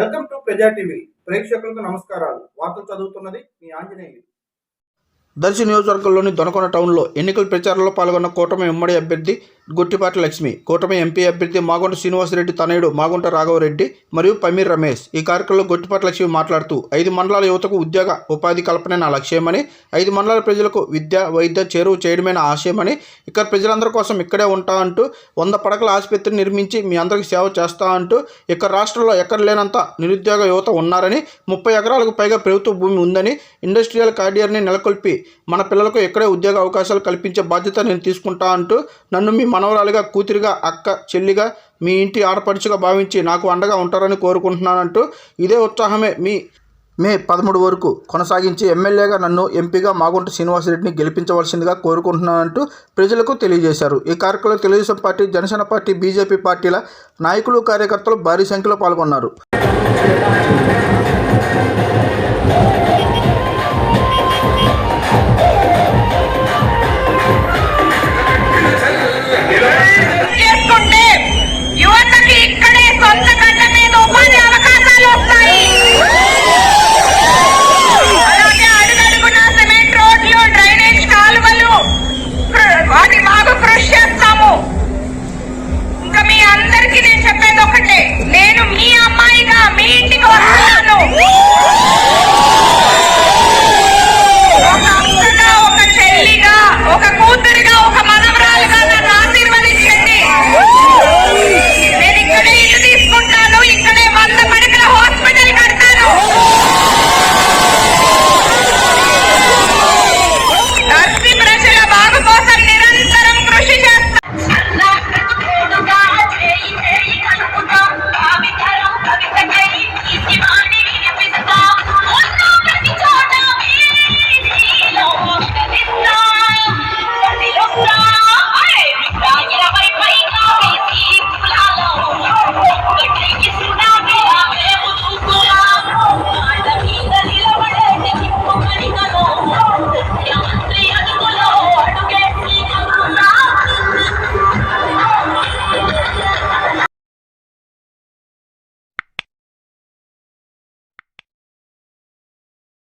ప్రజా టీవీ. ప్రేక్షకులకు నమస్కారాలు. వార్తలు చదువుతున్నది మీ ఆంజనేయులు. దర్శి నియోజకవర్గంలోని దొనకొండ టౌన్లో ఎన్నికల ప్రచారంలో పాల్గొన్న కూటమి ఉమ్మడి అభ్యర్థి గుట్టిపాటి లక్ష్మి కూటమి ఎంపీ అభ్యర్థి మాగుంట శ్రీనివాసరెడ్డి తనయుడు మాగుంట రాఘవరెడ్డి మరియు పమీర్ రమేష్ ఈ కార్యక్రమంలో గుట్టిపాటి లక్ష్మి మాట్లాడుతూ ఐదు మండలాల యువతకు ఉద్యోగ ఉపాధి కల్పనే నా లక్ష్యమని ఐదు మండలాల ప్రజలకు విద్య వైద్య చేరువ చేయడమే నా ఆశయమని ఇక్కడ ప్రజలందరి కోసం ఇక్కడే ఉంటా అంటూ వంద పడకల ఆసుపత్రి నిర్మించి మీ అందరికి సేవ చేస్తా అంటూ ఇక్కడ రాష్ట్రంలో ఎక్కడ లేనంత నిరుద్యోగ యువత ఉన్నారని ముప్పై ఎకరాలకు పైగా ప్రభుత్వ భూమి ఉందని ఇండస్ట్రియల్ కార్డియర్ని నెలకొల్పి మన పిల్లలకు ఇక్కడే ఉద్యోగ అవకాశాలు కల్పించే బాధ్యత నేను తీసుకుంటా అంటూ నన్ను మీ మనవరాలిగా కూతురిగా అక్క చెల్లిగా మీ ఇంటి ఆడపడుచుగా భావించి నాకు అండగా ఉంటారని కోరుకుంటున్నానంటూ ఇదే ఉత్సాహమే మీ మే పదమూడు వరకు కొనసాగించి ఎమ్మెల్యేగా నన్ను ఎంపీగా మాగుంట శ్రీనివాసరెడ్డిని గెలిపించవలసిందిగా కోరుకుంటున్నానంటూ ప్రజలకు తెలియజేశారు. ఈ కార్యక్రమంలో Telugudesam party Janasena party BJP పార్టీల నాయకులు కార్యకర్తలు భారీ సంఖ్యలో పాల్గొన్నారు.